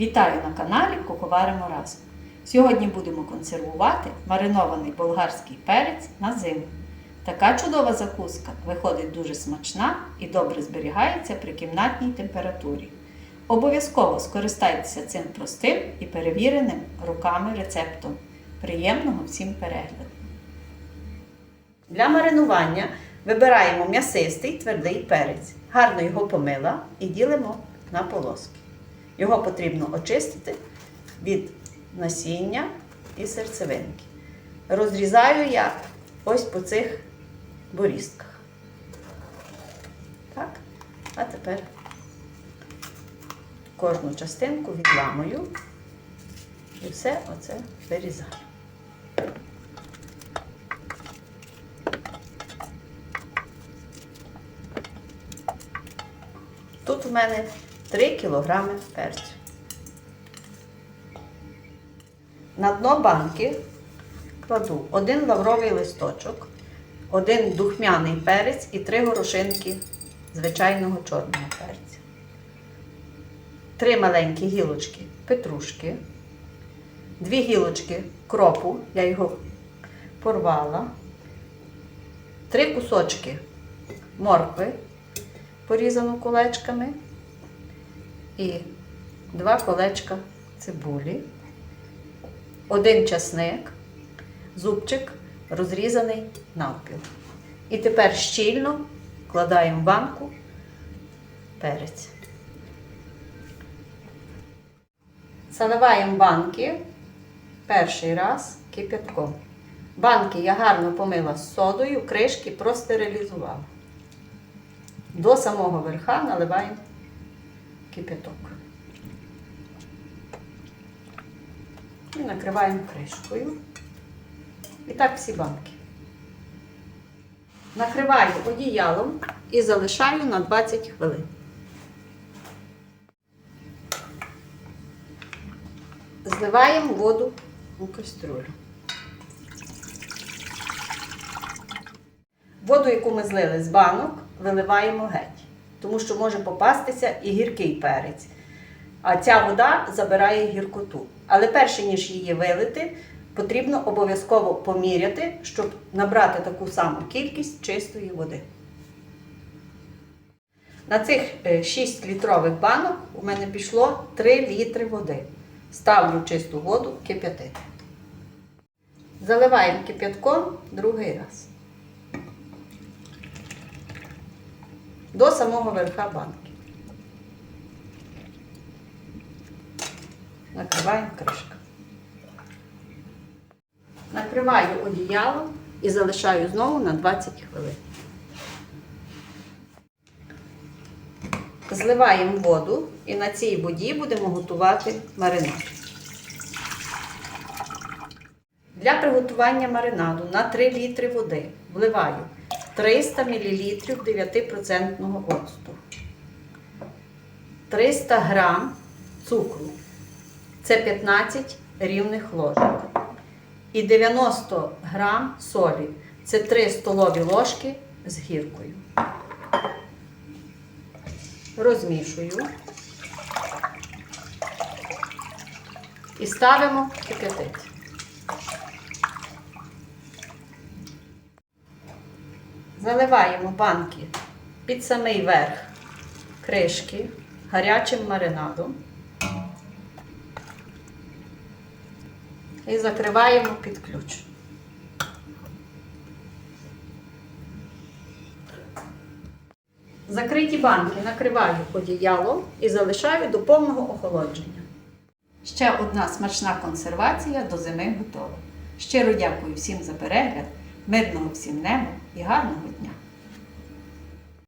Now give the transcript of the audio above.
Вітаю на каналі Куховаримо разом. Сьогодні будемо консервувати маринований болгарський перець на зиму. Така чудова закуска виходить дуже смачна і добре зберігається при кімнатній температурі. Обов'язково скористайтеся цим простим і перевіреним руками рецептом. Приємного всім перегляду! Для маринування вибираємо м'ясистий твердий перець. Гарно його помила і ділимо на полоски. Його потрібно очистити від насіння і серцевинки. Розрізаю я ось по цих борістках. Так, а тепер кожну частинку відламую і все оце вирізаю. Тут у мене 3 кг перцю. На дно банки кладу один лавровий листочок, один духмяний перець і три горошинки звичайного чорного перця. Три маленькі гілочки петрушки, дві гілочки кропу, я його порвала, три кусочки моркви порізану колечками і два колечка цибулі, один часник, зубчик розрізаний навпіл. І тепер щільно вкладаємо в банку перець. Заливаємо банки перший раз кипятком. Банки я гарно помила з содою, кришки простерилізувала. До самого верха наливаємо кипяток. І накриваємо кришкою. І так всі банки. Накриваю одіялом і залишаю на 20 хвилин. Зливаємо воду у кастрюлю. Воду, яку ми злили з банок, виливаємо геть, тому що може попастися і гіркий перець. А ця вода забирає гіркоту. Але перше, ніж її вилити, потрібно обов'язково поміряти, щоб набрати таку саму кількість чистої води. На цих 6 літрових банок у мене пішло 3 літри води. Ставлю чисту воду кип'ятити. Заливаємо кип'ятком другий раз. До самого верха банки. Накриваємо кришку. Накриваю одіялом і залишаю знову на 20 хвилин. Зливаємо воду і на цій воді будемо готувати маринад. Для приготування маринаду на 3 літри води вливаю 300 мл 9% оцту, 300 г цукру, це 15 рівних ложок, і 90 г солі, це 3 столові ложки з гіркою. Розмішую. І ставимо кип'ятити. Заливаємо банки під самий верх кришки гарячим маринадом і закриваємо під ключ. Закриті банки накриваю одіялом і залишаю до повного охолодження. Ще одна смачна консервація до зими готова. Щиро дякую всім за перегляд, мирного всім неба і гарного дня!